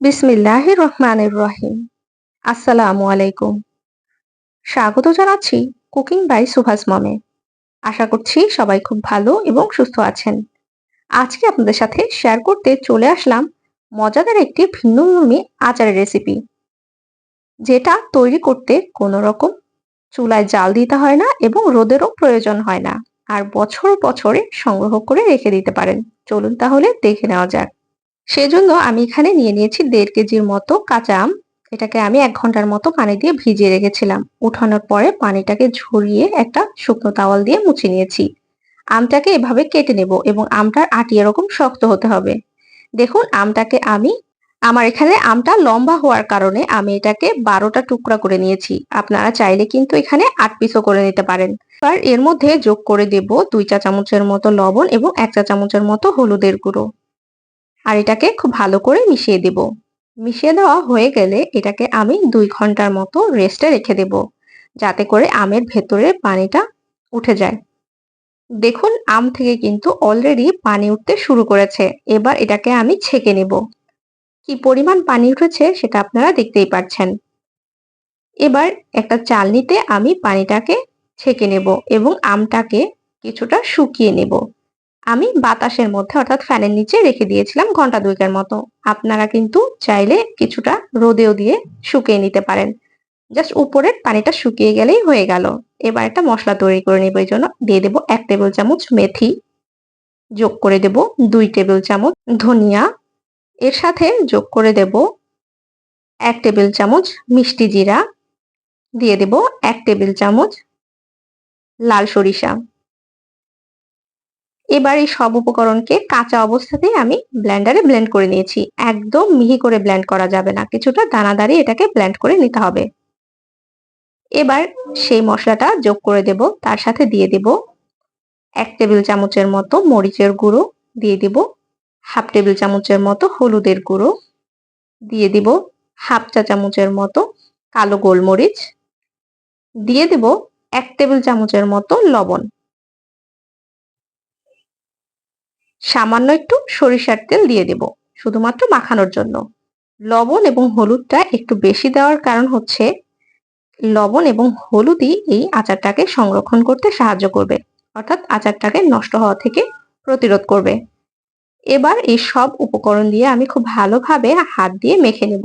বিসমিল্লাহ রহমানির রহিম। আসসালামু আলাইকুম স্বাগত জানাচ্ছি কুকিং বাই সুভাষ মমে। আশা করছি সবাই খুব ভালো এবং সুস্থ আছেন। আজকে আপনাদের সাথে শেয়ার করতে চলে আসলাম মজাদার একটি ভিন্নধর্মী আচারের রেসিপি যেটা তৈরি করতে কোনো রকম চুলায় জাল দিতে হয় না এবং রোদেরও প্রয়োজন হয় না। আর বছর বছরে সংগ্রহ করে রেখে দিতে পারেন। চলুন তাহলে দেখে নেওয়া যাক। সেজন্য আমি এখানে নিয়ে নিয়েছি দেড় কেজির মতো কাঁচা আম। এটাকে আমি এক ঘণ্টার মতো পানি দিয়ে ভিজিয়ে রেখেছিলাম। উঠানোর পরে পানিটাকে ঝরিয়ে একটা শুকনো তাওয়াল দিয়ে মুছে নিয়েছি। আমটাকে এভাবে কেটে নেব এবং আমটার আটি এরকম শক্ত হতে হবে। দেখুন, আমটাকে আমি, আমার এখানে আমটা লম্বা হওয়ার কারণে আমি এটাকে বারোটা টুকরা করে নিয়েছি। আপনারা চাইলে কিন্তু এখানে আট পিসও করে নিতে পারেন। এর মধ্যে যোগ করে দেব দুই চা চামচের মতো লবণ এবং এক চা চামচের মতো হলুদের গুঁড়ো। আর এটাকে খুব ভালো করে মিশিয়ে দেব। মিশিয়ে দেওয়া হয়ে গেলে এটাকে আমি দুই ঘণ্টার মতো রেস্টে রেখে দেব, যাতে করে আমের ভেতরে পানিটা উঠে যায়। দেখুন, আম থেকে কিন্তু অলরেডি পানি উঠতে শুরু করেছে। এবার এটাকে আমি ছেঁকে নেব। কি পরিমাণ পানি উঠেছে সেটা আপনারা দেখতেই পাচ্ছেন এবার একটা চালনিতে আমি পানিটাকে ছেঁকে নেব এবং আমটাকে কিছুটা শুকিয়ে নেব। আমি বাতাসের মধ্যে, অর্থাৎ ফ্যানের নিচে রেখে দিয়েছিলাম ঘণ্টা দুইকের মতো। আপনারা কিন্তু চাইলে কিছুটা রোদেও দিয়ে শুকিয়ে নিতে পারেন। জাস্ট উপরের পানিটা শুকিয়ে গেলেই হয়ে গেল। এবার একটা মশলা তৈরি করে নেব, এই জন্য দিয়ে দেবো এক টেবিল চামচ মেথি, যোগ করে দেব দুই টেবিল চামচ ধনিয়া, এর সাথে যোগ করে দেব এক টেবিল চামচ মিষ্টি জিরা, দিয়ে দেব এক টেবিল চামচ লাল সরিষা। এবার এই সব উপকরণকে কাঁচা অবস্থাতেই আমি ব্লেন্ডারে ব্লেন্ড করে নিয়েছি। একদম মিহি করে ব্লেন্ড করা যাবে না। কিছুটা দানাদারি এটাকে ব্লেন্ড করে নিতে হবে। এবার সেই মশলাটা যোগ করে দেব। তার সাথে দিয়ে দেব এক টেবিল চামচের মতো মরিচের গুঁড়ো, দিয়ে দেব হাফ টেবিল চামচের মতো হলুদের গুঁড়ো, দিয়ে দিব হাফ চা চামচের মতো কালো গোলমরিচ, দিয়ে দেব এক টেবিল চামচের মতো লবণ। সামান্য একটু সরিষার তেল দিয়ে দেব, শুধুমাত্র মাখানোর জন্য। লবণ এবং হলুদটা একটু বেশি দেওয়ার কারণ হচ্ছে, লবণ এবং হলুদই এই আচারটাকে সংরক্ষণ করতে সাহায্য করবে, অর্থাৎ আচারটাকে নষ্ট হওয়া থেকে প্রতিরোধ করবে। এবার এই সব উপকরণ দিয়ে আমি খুব ভালোভাবে হাত দিয়ে মেখে নেব।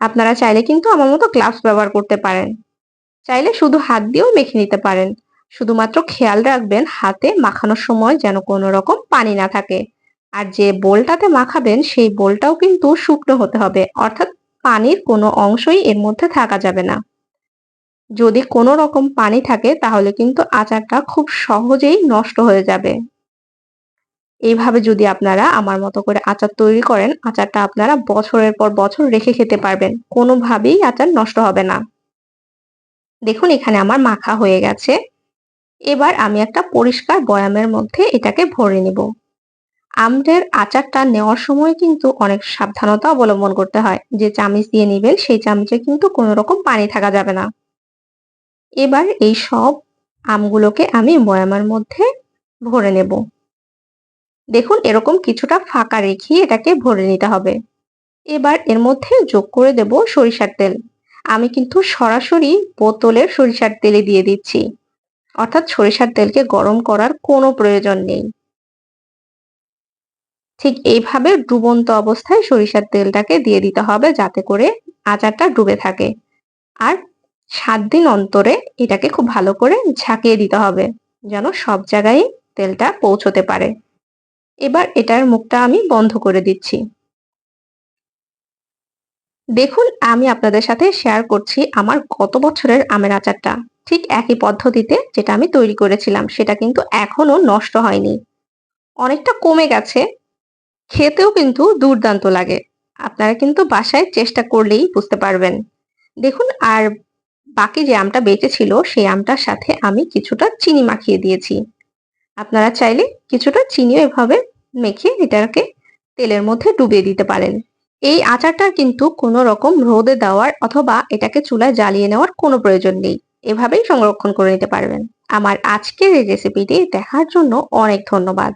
আপনারা চাইলে কিন্তু আমার মতো গ্লাভস ব্যবহার করতে পারেন। চাইলে শুধু হাত দিয়েও মেখে নিতে পারেন। শুধুমাত্র খেয়াল রাখবেন হাতে মাখানোর সময় যেন কোনো রকম পানি না থাকে। আর যে বোলটাতে মাখাবেন, সেই বোলটাও কিন্তু শুকনো হতে হবে। অর্থাৎ পানির কোনো অংশই এর মধ্যে থাকা যাবে না। যদি কোনো রকম পানি থাকে, তাহলে কিন্তু আচারটা খুব সহজেই নষ্ট হয়ে যাবে। এইভাবে যদি আপনারা আমার মতো করে আচার তৈরি করেন, আচারটা আপনারা বছরের পর বছর রেখে খেতে পারবেন। কোনোভাবেই আচার নষ্ট হবে না। দেখুন, এখানে আমার মাখা হয়ে গেছে। এবার আমি একটা পরিষ্কার বয়ামের মধ্যে এটাকে ভরে নিব। আমদের আচারটা নেওয়ার সময় কিন্তু অনেক সাবধানতা অবলম্বন করতে হয়। যে চামিচ দিয়ে নিবেন, সেই চামিচে কিন্তু কোনো রকম পানি থাকা যাবে না। এবার এই সব আমগুলোকে আমি বয়ামের মধ্যে ভরে নেব। দেখুন, এরকম কিছুটা ফাঁকা রেখে এটাকে ভরে নিতে হবে। এবার এর মধ্যে যোগ করে দেব সরিষার তেল। আমি কিন্তু সরাসরি বোতলের সরিষার তেলে দিয়ে দিচ্ছি। অর্থাৎ সরিষার তেলকে গরম করার কোনো প্রয়োজন নেই। ঠিক এইভাবে ডুবন্ত অবস্থায় সরিষার তেলটাকে দিয়ে দিতে হবে যাতে করে আচারটা ডুবে থাকে। আর সাত দিন অন্তরে এটাকে খুব ভালো করে ঝাঁকিয়ে দিতে হবে যেন সব জায়গায় তেলটা পৌঁছতে পারে। এবার এটার মুখটা আমি বন্ধ করে দিচ্ছি। দেখুন, আমি আপনাদের সাথে শেয়ার করছি আমার গত বছরের আমের আচারটা। ঠিক একই পদ্ধতিতে যেটা আমি তৈরি করেছিলাম, সেটা কিন্তু এখনও নষ্ট হয়নি। অনেকটা কমে গেছে, খেতেও কিন্তু দুর্দান্ত লাগে। আপনারা কিন্তু বাসায় চেষ্টা করলেই বুঝতে পারবেন। দেখুন, আর বাকি যে আমটা বেঁচে ছিল সেই আমটার সাথে আমি কিছুটা চিনি মাখিয়ে দিয়েছি। আপনারা চাইলে কিছুটা চিনিও এভাবে মেখে এটাকে তেলের মধ্যে ডুবিয়ে দিতে পারেন। এই আচারটা কিন্তু কোনো রকম রোদে দেওয়ার অথবা এটাকে চুলায় জ্বালিয়ে নেওয়ার কোনো প্রয়োজন নেই। এভাবেই সংরক্ষণ করে নিতে পারবেন। আমার আজকের এই রেসিপিটি দেখার জন্য অনেক ধন্যবাদ।